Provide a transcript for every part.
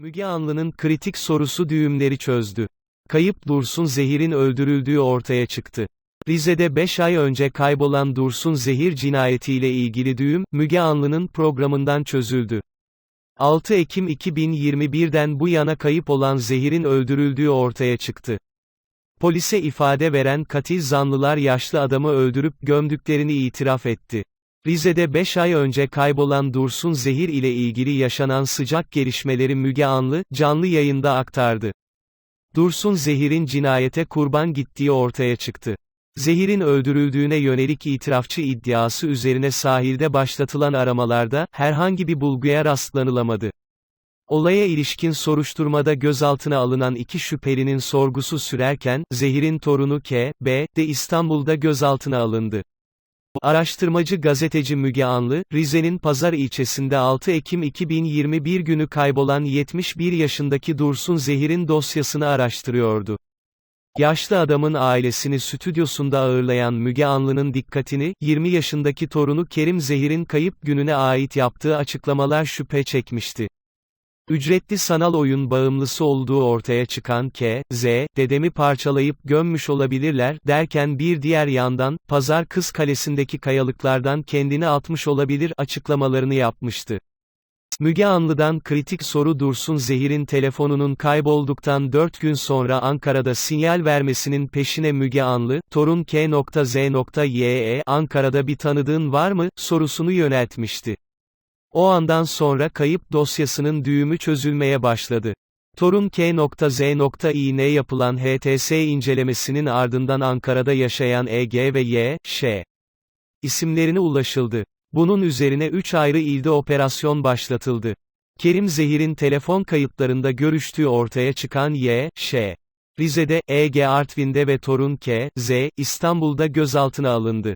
Müge Anlı'nın kritik sorusu düğümleri çözdü. Kayıp Dursun Zehir'in öldürüldüğü ortaya çıktı. Rize'de 5 ay önce kaybolan Dursun Zehir cinayetiyle ilgili düğüm, Müge Anlı'nın programından çözüldü. 6 Ekim 2021'den bu yana kayıp olan Zehir'in öldürüldüğü ortaya çıktı. Polise ifade veren katil zanlılar yaşlı adamı öldürüp gömdüklerini itiraf etti. Rize'de 5 ay önce kaybolan Dursun Zehir ile ilgili yaşanan sıcak gelişmeleri Müge Anlı, canlı yayında aktardı. Dursun Zehir'in cinayete kurban gittiği ortaya çıktı. Zehir'in öldürüldüğüne yönelik itirafçı iddiası üzerine sahilde başlatılan aramalarda, herhangi bir bulguya rastlanılamadı. Olaya ilişkin soruşturmada gözaltına alınan iki şüphelinin sorgusu sürerken, Zehir'in torunu K, B, de İstanbul'da gözaltına alındı. Araştırmacı gazeteci Müge Anlı, Rize'nin Pazar ilçesinde 6 Ekim 2021 günü kaybolan 71 yaşındaki Dursun Zehir'in dosyasını araştırıyordu. Yaşlı adamın ailesini stüdyosunda ağırlayan Müge Anlı'nın dikkatini, 20 yaşındaki torunu Kerim Zehir'in kayıp gününe ait yaptığı açıklamalar şüphe çekmişti. Ücretli sanal oyun bağımlısı olduğu ortaya çıkan K, Z, dedemi parçalayıp gömmüş olabilirler, derken bir diğer yandan, Pazar Kız Kalesi'ndeki kayalıklardan kendini atmış olabilir açıklamalarını yapmıştı. Müge Anlı'dan kritik soru Dursun Zehir'in telefonunun kaybolduktan 4 gün sonra Ankara'da sinyal vermesinin peşine Müge Anlı, torun K.Z.Y.E. Ankara'da bir tanıdığın var mı, sorusunu yöneltmişti. O andan sonra kayıp dosyasının düğümü çözülmeye başladı. Torun K.Z.İ'ne yapılan HTS incelemesinin ardından Ankara'da yaşayan EG ve Y, Ş. isimlerine ulaşıldı. Bunun üzerine 3 ayrı ilde operasyon başlatıldı. Kerim Zehir'in telefon kayıtlarında görüştüğü ortaya çıkan Y, Ş. Rize'de, EG Artvin'de ve Torun K, Z, İstanbul'da gözaltına alındı.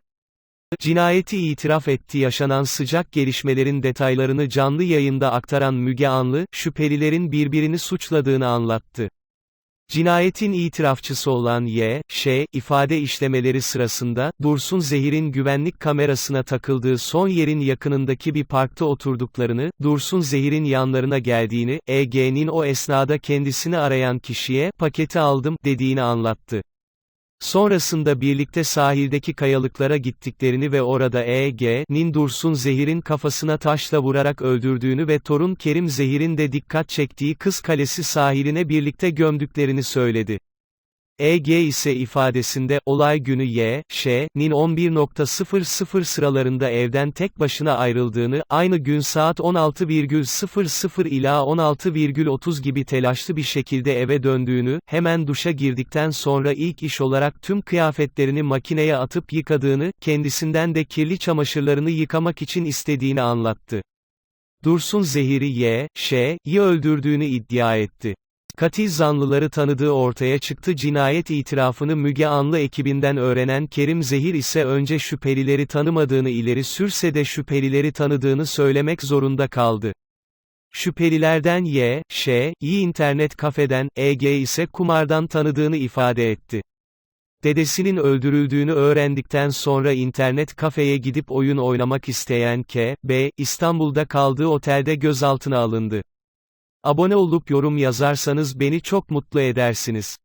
Cinayeti itiraf etti yaşanan sıcak gelişmelerin detaylarını canlı yayında aktaran Müge Anlı, şüphelilerin birbirini suçladığını anlattı. Cinayetin itirafçısı olan Y, Ş, ifade işlemeleri sırasında, Dursun Zehir'in güvenlik kamerasına takıldığı son yerin yakınındaki bir parkta oturduklarını, Dursun Zehir'in yanlarına geldiğini, EG'nin o esnada kendisini arayan kişiye, paketi aldım, dediğini anlattı. Sonrasında birlikte sahildeki kayalıklara gittiklerini ve orada E.G.'nin Dursun Zehir'in kafasına taşla vurarak öldürdüğünü ve torun Kerim Zehir'in de dikkat çektiği Kız Kalesi sahiline birlikte gömdüklerini söyledi. EG ise ifadesinde, olay günü Y, Ş.'nin 11.00 sıralarında evden tek başına ayrıldığını, aynı gün saat 16.00 ila 16.30 gibi telaşlı bir şekilde eve döndüğünü, hemen duşa girdikten sonra ilk iş olarak tüm kıyafetlerini makineye atıp yıkadığını, kendisinden de kirli çamaşırlarını yıkamak için istediğini anlattı. Dursun Zehir'i Y, Ş.'yi öldürdüğünü iddia etti. Katil zanlıları tanıdığı ortaya çıktı cinayet itirafını Müge Anlı ekibinden öğrenen Kerim Zehir ise önce şüphelileri tanımadığını ileri sürse de şüphelileri tanıdığını söylemek zorunda kaldı. Şüphelilerden Y, Ş.'yi internet kafeden, EG ise kumardan tanıdığını ifade etti. Dedesinin öldürüldüğünü öğrendikten sonra internet kafeye gidip oyun oynamak isteyen K, B, İstanbul'da kaldığı otelde gözaltına alındı. Abone olup yorum yazarsanız beni çok mutlu edersiniz.